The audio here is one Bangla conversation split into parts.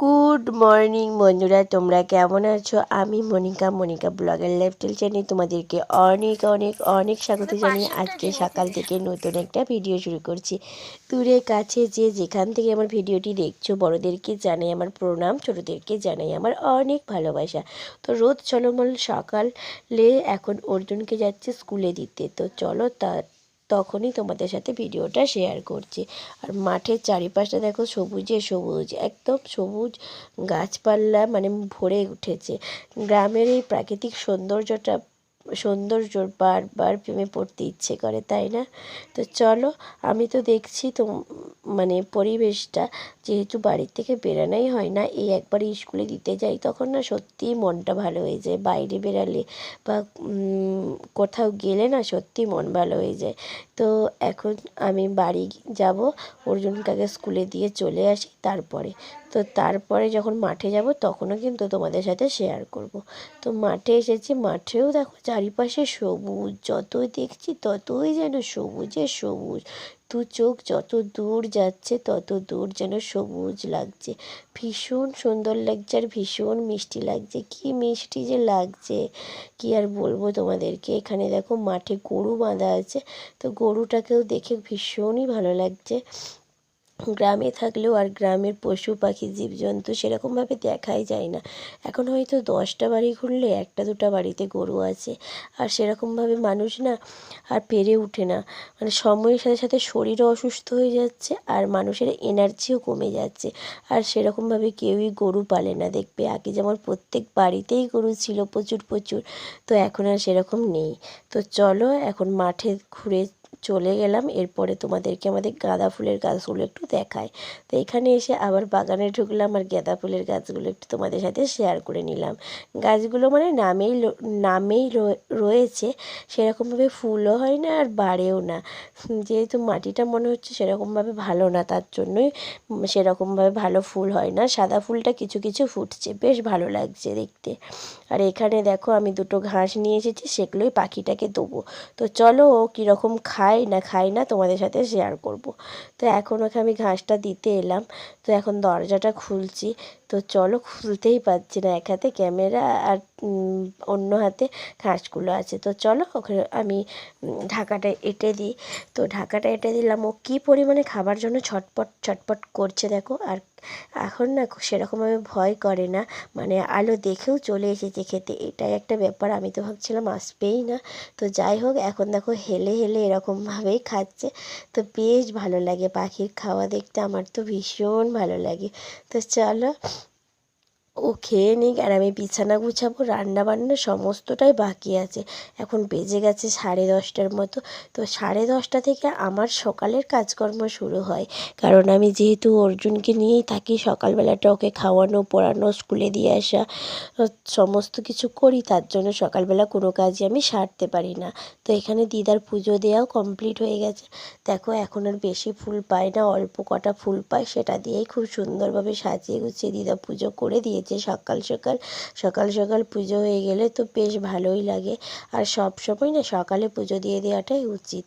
গুড মর্নিং বন্ধুরা। তোমরা কেমন আছো? আমি মনিকা মনিকা ব্লগের লেফটেল চ্যানেল তোমাদেরকে অনেক অনেক অনেক স্বাগত জানিয়ে আজকে সকাল থেকে নতুন একটা ভিডিও শুরু করছি। দূরে কাছে যে যেখান থেকে আমার ভিডিওটি দেখছ বড়োদেরকে জানাই আমার প্রণাম ছোটোদেরকে জানাই আমার অনেক ভালোবাসা। তো রোদ চলমল সকালে এখন অর্জুনকে যাচ্ছে স্কুলে দিতে। তো চলো তা তখনই তোমাদের সাথে ভিডিওটা শেয়ার করছি। আর মাঠের চারিপাশটা দেখো সবুজে সবুজ, একদম সবুজ গাছপালা মানে ভরে উঠেছে। গ্রামের এই প্রাকৃতিক সৌন্দর্যটা, সৌন্দর্য বারবার প্রেমে পড়তে ইচ্ছে করে, তাই না? তো চলো, আমি তো দেখছি তো মানে পরিবেশটা যেহেতু বাড়ির থেকে বেরানোই হয় না, এই একবার স্কুলে দিতে যাই, তখন না সত্যিই মনটা ভালো হয়ে যায়। বাইরে বেরালে বা কোথাও গেলে না সত্যি মন ভালো হয়ে যায়। তো এখন আমি বাড়ি যাব অর্জুন কাকে স্কুলে দিয়ে চলে আসি তারপরে। তো তারপরে যখন মাঠে যাব, তখনও কিন্তু তোমাদের সাথে শেয়ার করব। তো মাঠে এসেছি, মাঠেও দেখো চারিপাশে সবুজ, যতই দেখছি ততই যেন সবুজে সবুজ। দু চোখ যত দূর যাচ্ছে, তত দূর যেন সবুজ লাগছে। ভীষণ সুন্দর লাগছে আর ভীষণ মিষ্টি লাগছে। কি মিষ্টি যে লাগছে। কি আর বলব তোমাদেরকে? এখানে দেখো মাঠে গরু বাঁধা আছে। তো গরুটাকেও দেখে ভীষণই ভালো লাগছে। গ্রামে থাকলেও আর গ্রামের পশু, পাখি, জীবজন্তু সেরকমভাবে দেখাই যায় না। এখন হয়তো দশটা বাড়ি ঘুরলে একটা দুটা বাড়িতে গরু আছে। আর সেরকমভাবে মানুষ না আর পেরে ওঠে না। মানে সময়ের সাথে সাথে শরীরও অসুস্থ হয়ে যাচ্ছে আর মানুষের এনার্জিও কমে যাচ্ছে। আর সেরকমভাবে কেউই গরু পালে না। দেখবে আগে যেমন প্রত্যেক বাড়িতেই গরু ছিল প্রচুর প্রচুর। তো এখন আর সেরকম নেই। তো চলো এখন মাঠে ঘুরে চলে গেলাম। এরপরে তোমাদেরকে আমাদের গাঁদা ফুলের গাছগুলো একটু দেখায় তো এখানে এসে আবার বাগানে ঢুকলাম আর গাঁদা ফুলের গাছগুলো একটু তোমাদের সাথে শেয়ার করে নিলাম। গাছগুলো মানে নামেই নামেই রয়েছে। সেরকমভাবে ফুলও হয় না আর বাড়েও না। যেহেতু মাটিটা মনে হচ্ছে সেরকমভাবে ভালো না, তার জন্যই সেরকমভাবে ভালো ফুল হয় না। সাদা ফুলটা কিছু কিছু ফুটছে। বেশ ভালো লাগছে দেখতে। আর এখানে দেখো আমি দুটো ঘাস নিয়ে এসেছি, সেগুলোই পাখিটাকে দেবো। তো চলো ও কীরকম খায় না খায় না তোমাদের সাথে শেয়ার করব। তো এখন ওকে আমি ঘাসটা দিতে এলাম। তো এখন দরজাটা খুলছি। তো চলো খুলতেই পারছি না এক হাতে ক্যামেরা আর অন্য হাতে ঘাসগুলো আছে। তো চলো ওখানে আমি ঢাকাটা এঁটে দিই। তো ঢাকাটা এঁটে দিলাম। ও কী পরিমাণে খাবার জন্য ছটপট ছটপট করছে দেখো। আর এখন না সেরকমভাবে ভয় করে না। মানে আলো দেখেও চলে এসেছে খেতে। এটাই একটা ব্যাপার। আমি তো ভাবছিলাম আসবেই না। তো যাই হোক, এখন দেখো হেলে হেলে এরকমভাবেই খাচ্ছে। তো বেশ ভালো লাগে পাখির খাওয়া দেখতে। আমার তো ভীষণ ভালো লাগে। তো চলো ও খেয়ে নিক আর আমি বিছানা গুছাবো রান্না বান্না সমস্তটাই বাকি আছে। এখন বেজে গেছে সাড়ে দশটার মতো। তো সাড়ে দশটা থেকে আমার সকালের কাজকর্ম শুরু হয়। কারণ আমি যেহেতু অর্জুনকে নিয়েই থাকি, সকালবেলাটা ওকে খাওয়ানো, পড়ানো, স্কুলে দিয়ে আসা সমস্ত কিছু করি, তার জন্য সকালবেলা কোনো কাজই আমি সারতে পারি না। তো এখানে দিদার পুজো দেওয়াও কমপ্লিট হয়ে গেছে। দেখো, এখন আর বেশি ফুল পায় না, অল্প কটা ফুল পায়, সেটা দিয়েই খুব সুন্দরভাবে সাজিয়ে গুছিয়ে দিদা পুজো করে দিয়েছে। যে সকাল সকাল সকাল সকাল পুজো হয়ে গেলে তো বেশ ভালোই লাগে। আর সব সময় না সকালে পুজো দিয়ে দেওয়াটাই উচিত।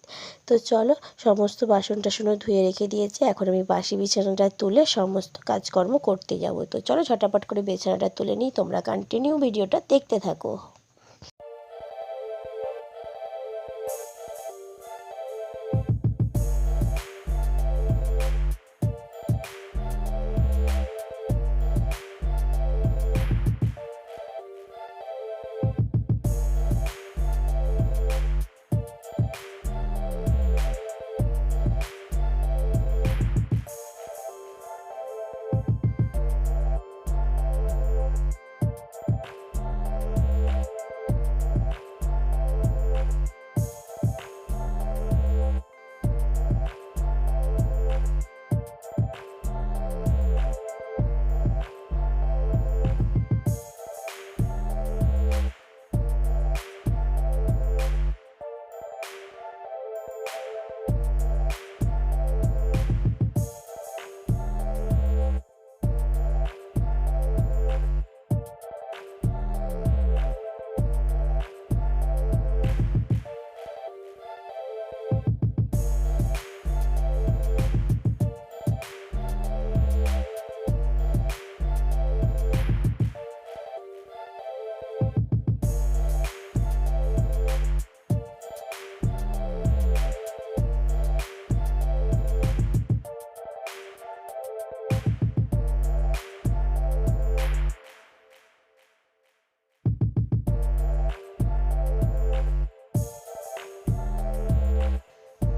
তো চলো, সমস্ত বাসন টাসনও ধুয়ে রেখে দিয়েছে। এখন আমি বাসি বিছানাটা তুলে সমস্ত কাজকর্ম করতে যাব। তো চলো ঝটাপট করে বিছানাটা তুলে নিই। তোমরা কন্টিনিউ ভিডিওটা দেখতে থাকো।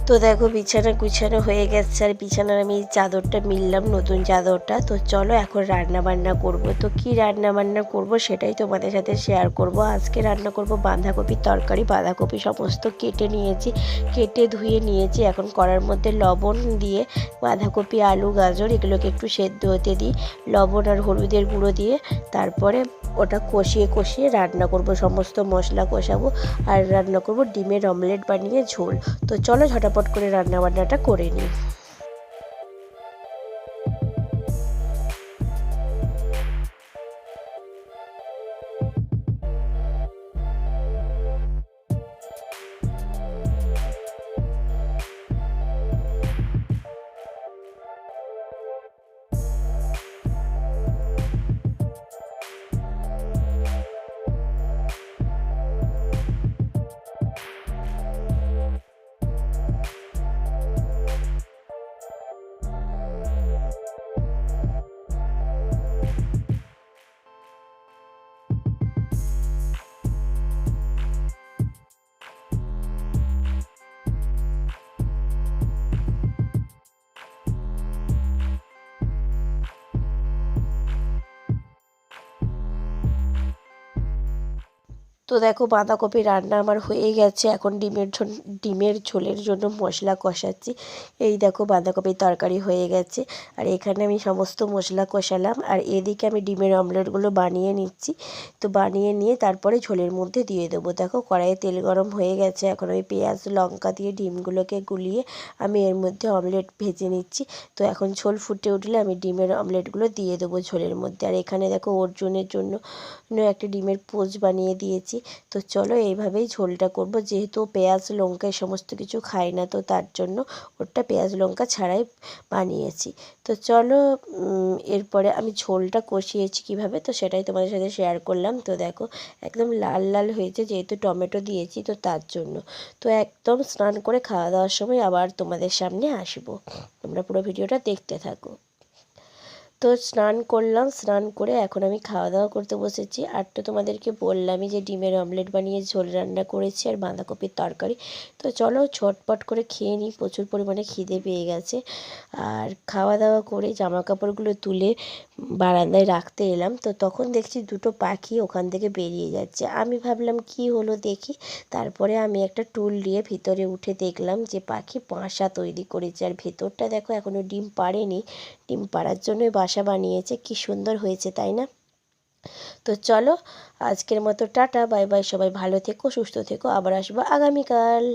তো দেখো বিছানা গুছানো হয়ে গেছে আর বিছানার আমি চাদরটা মিললাম, নতুন চাদরটা। তো চলো এখন রান্না বান্না করব। তো কি রান্না বান্না করব সেটাই তোমাদের সাথে শেয়ার করব। আজকে রান্না করব বাঁধাকপির তরকারি। বাঁধাকপি সমস্ত কেটে নিয়েছি, কেটে ধুয়ে নিয়েছি। এখন করার মধ্যে লবণ দিয়ে বাঁধাকপি, আলু, গাজর, এগুলোকে একটু সেদ্ধ হতে দিই। লবণ আর হলুদের গুঁড়ো দিয়ে, তারপরে ওটা কষিয়ে কষিয়ে রান্না করব, সমস্ত মশলা কষাবো আর রান্না করব ডিমের অমলেট বানিয়ে ঝোল। তো চলো ঝটাপট করে রান্নাবান্নাটা করে নিই। তো দেখো বাঁধাকপি রান্না আমার হয়ে গেছে। এখন ডিমের ডিমের ঝোলের জন্য মশলা কষাচ্ছি। এই দেখো বাঁধাকপির তরকারি হয়ে গেছে। আর এখানে আমি সমস্ত মশলা কষালাম। আর এদিকে আমি ডিমের অমলেটগুলো বানিয়ে নিচ্ছি। তো বানিয়ে নিয়ে তারপরে ঝোলের মধ্যে দিয়ে দেবো। দেখো কড়াইয়ে তেল গরম হয়ে গেছে। এখন আমি পেঁয়াজ, লঙ্কা দিয়ে ডিমগুলোকে গুলিয়ে আমি এর মধ্যে অমলেট ভেজে নিচ্ছি। তো এখন ঝোল ফুটে উঠলে আমি ডিমের অমলেটগুলো দিয়ে দেবো ঝোলের মধ্যে। আর এখানে দেখো অর্জুনের জন্য একটা ডিমের পোচ বানিয়ে দিয়েছি। তো চলো এইভাবেই ঝোলটা করব। যেহেতু পেঁয়াজ, লঙ্কা সমস্ত কিছু খাই না, তো তার জন্য ওটা পেঁয়াজ, লঙ্কা ছাড়াই বানিয়েছি। তো চলো এরপরে আমি ঝোলটা কষিয়েছি কীভাবে, তো সেটাই তোমাদের সাথে শেয়ার করলাম। তো দেখো, একদম লাল লাল হয়েছে যেহেতু টমেটো দিয়েছি, তো তার জন্য। তো একদম স্নান করে খাওয়া দাওয়ার সময় আবার তোমাদের সামনে আসব। তোমরা পুরো ভিডিওটা দেখতে থাকো। তো স্নান করলাম, স্নান করে এখন আমি খাওয়া দাওয়া করতে বসেছি। আর তো তোমাদেরকে বললামই যে ডিমের অমলেট বানিয়ে ঝোল রান্না করেছি আর বাঁধাকপির তরকারি। তো চলো ছটপট করে খেয়ে নিই, প্রচুর পরিমাণে খিদে পেয়ে গেছে। আর খাওয়া দাওয়া করে জামা কাপড়গুলো তুলে বারান্দায় রাখতে এলাম। তো তখন দেখছি দুটো পাখি ওখান থেকে বেরিয়ে যাচ্ছে। আমি ভাবলাম, কি হলো দেখি? তারপরে আমি একটা টুল দিয়ে ভিতরে উঠে দেখলাম যে, পাখি বাসা তৈরি করেছে। আর ভেতরটা দেখো এখনও ডিম পাড়েনি। ডিম পাড়ার জন্যই বাসা বানিয়েছে। কি সুন্দর হয়েছে, তাই না? তো চলো, আজকের মতো টাটা, বাই বাই, সবাই ভালো থেকো, সুস্থ থেকো। আবার আসব আগামীকাল।